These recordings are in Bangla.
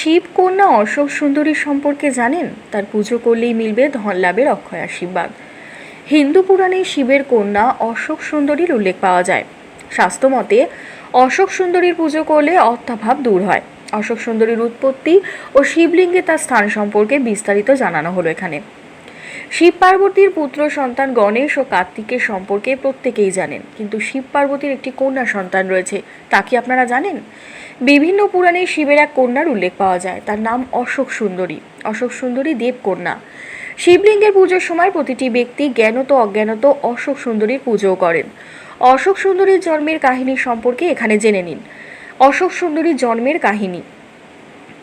শিব কন্যা অশোক সুন্দরী সম্পর্কে জানেন? তার পুজো করলেই মিলবে ধন লাভের অক্ষয় আশীর্বাদ। হিন্দু পুরাণে শিবের কন্যা অশোক সুন্দরীর উল্লেখ পাওয়া যায়। শাস্ত্রমতে অশোক সুন্দরীর পুজো করলে অর্থাভাব দূর হয়। অশোক সুন্দরীর উৎপত্তি ও শিবলিঙ্গে তার স্থান সম্পর্কে বিস্তারিত জানানো হলো এখানে। শিব পার্বতীর পুত্র সন্তান গণেশ ও কার্তিকের সম্পর্কে প্রত্যেকেই জানেন। কিন্তু শিব পার্বতীর একটি কন্যা সন্তান রয়েছে, তা কি আপনারা জানেন? বিভিন্ন পুরাণে শিবের এক কন্যার উল্লেখ পাওয়া যায়, তার নাম অশোক সুন্দরী। অশোক সুন্দরী দেবকন্যা শিবলিঙ্গের পুজোর সময় প্রতিটি ব্যক্তি জ্ঞানত অজ্ঞানত অশোক সুন্দরীর পুজোও করেন। অশোক সুন্দরীর জন্মের কাহিনী সম্পর্কে এখানে জেনে নিন। অশোক সুন্দরীর জন্মের কাহিনী।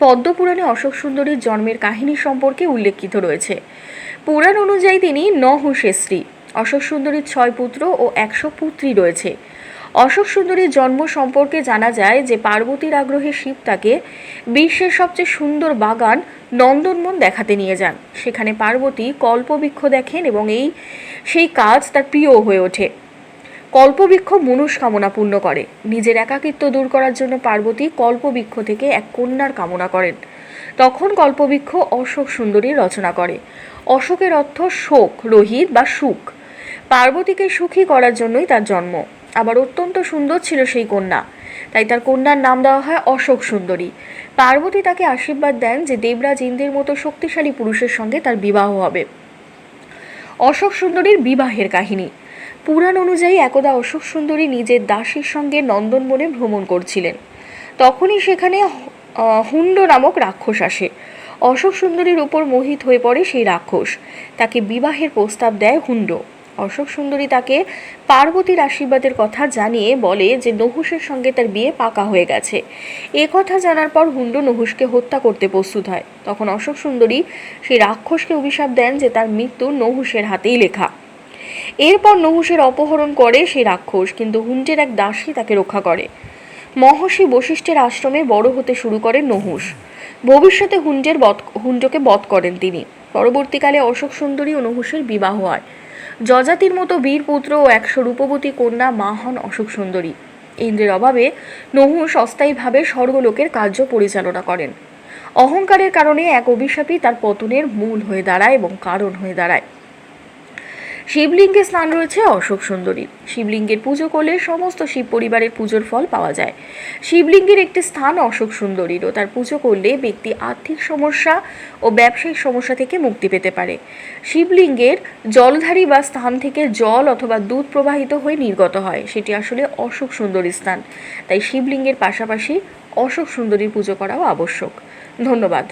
পদ্মপুরাণে অশোক সুন্দরীর জন্মের কাহিনী সম্পর্কে উল্লেখিত রয়েছে। পুরাণ অনুযায়ী তিনি নহুষের স্ত্রী অশোক সুন্দরীর ছয় পুত্র ও একশো পুত্রী রয়েছে। অশোক সুন্দরীর জন্ম সম্পর্কে জানা যায় যে পার্বতীর আগ্রহে শিব তাকে বিশ্বের সবচেয়ে সুন্দর বাগান নন্দনমন দেখাতে নিয়ে যান। সেখানে পার্বতী কল্পবৃক্ষ দেখেন এবং এই, সেই কাজ তার প্রিয় হয়ে ওঠে। কল্পবৃক্ষ মনস্কামনা পূর্ণ করে। নিজের একাকিত্ব দূর করার জন্য পার্বতী কল্পবৃক্ষ থেকে এক কন্যার কামনা করেন। তখন কল্পবৃক্ষ অশোক সুন্দরী রচনা করে। অশোকের অর্থ শোক, রোহিত বা সুখ। পার্বতীকে সুখী করার জন্যই তার জন্ম। আবার অত্যন্ত সুন্দর ছিল সেই কন্যা। তাই তার কন্যার নাম দেওয়া হয় অশোক সুন্দরী। পার্বতী তাকে আশীর্বাদ দেন যে দেবরাজ ইন্দ্রের মতো শক্তিশালী পুরুষের সঙ্গে তার বিবাহ হবে। অশোক সুন্দরীর বিবাহের কাহিনী। পুরাণ অনুযায়ী একদা অশোক সুন্দরী নিজের দাসীর সঙ্গে নন্দনবনে ভ্রমণ করছিলেন। তখনই সেখানে হুণ্ড নামক রাক্ষস আসে। অশোক সুন্দরীর উপর মোহিত হয়ে পড়ে সেই রাক্ষস। তাকে বিবাহের প্রস্তাব দেয় হুণ্ড। অশোক সুন্দরী তাকে পার্বতীর আশীর্বাদের কথা জানিয়ে বলে যে নহুষের সঙ্গে তার বিয়ে পাকা হয়ে গেছে। এ কথা জানার পর হুণ্ড নহুষকে হত্যা করতে প্রস্তুত হয়। তখন অশোক সুন্দরী সেই রাক্ষসকে অভিশাপ দেন যে তার মৃত্যু নহুষের হাতেই লেখা। এরপর নহুষের অপহরণ করে সেই রাক্ষস, কিন্তু হুন্ডের এক দাসী তাকে রক্ষা করে। মহর্ষি বশিষ্ঠের আশ্রমে বড় হতে শুরু করেন নহুষ ভবিষ্যতে হুন্ডের বধ হুন্ডকে বধ করেন তিনি। পরবর্তীকালে অশোক সুন্দরী ও নহুষের বিবাহ হয়। যজাতির মতো বীর পুত্র ও একশো রূপবতী কন্যা মা হন অশোক সুন্দরী। ইন্দ্রের অভাবে নহুষ অস্থায়ীভাবে স্বর্গলোকের কার্য পরিচালনা করেন। অহংকারের কারণে এক অভিশাপই তার পতনের মূল হয়ে দাঁড়ায় এবং কারণ হয়ে দাঁড়ায়। শিবলিঙ্গে স্নান রয়েছে অশোক সুন্দরীর শিবলিঙ্গের পুজো করলে সমস্ত শিব পরিবারের পুজোর ফল পাওয়া যায়। শিবলিঙ্গের একটি স্থান অশোক সুন্দরীর ও তার পুজো করলে ব্যক্তি আর্থিক সমস্যা ও ব্যবসায়িক সমস্যা থেকে মুক্তি পেতে পারে। শিবলিঙ্গের জলধারী বা স্থান থেকে জল অথবা দুধ প্রবাহিত হয়ে নির্গত হয়। সেটি আসলে অশোক সুন্দরী স্থান। তাই শিবলিঙ্গের পাশাপাশি অশোক সুন্দরীর পুজো করাও আবশ্যক। ধন্যবাদ।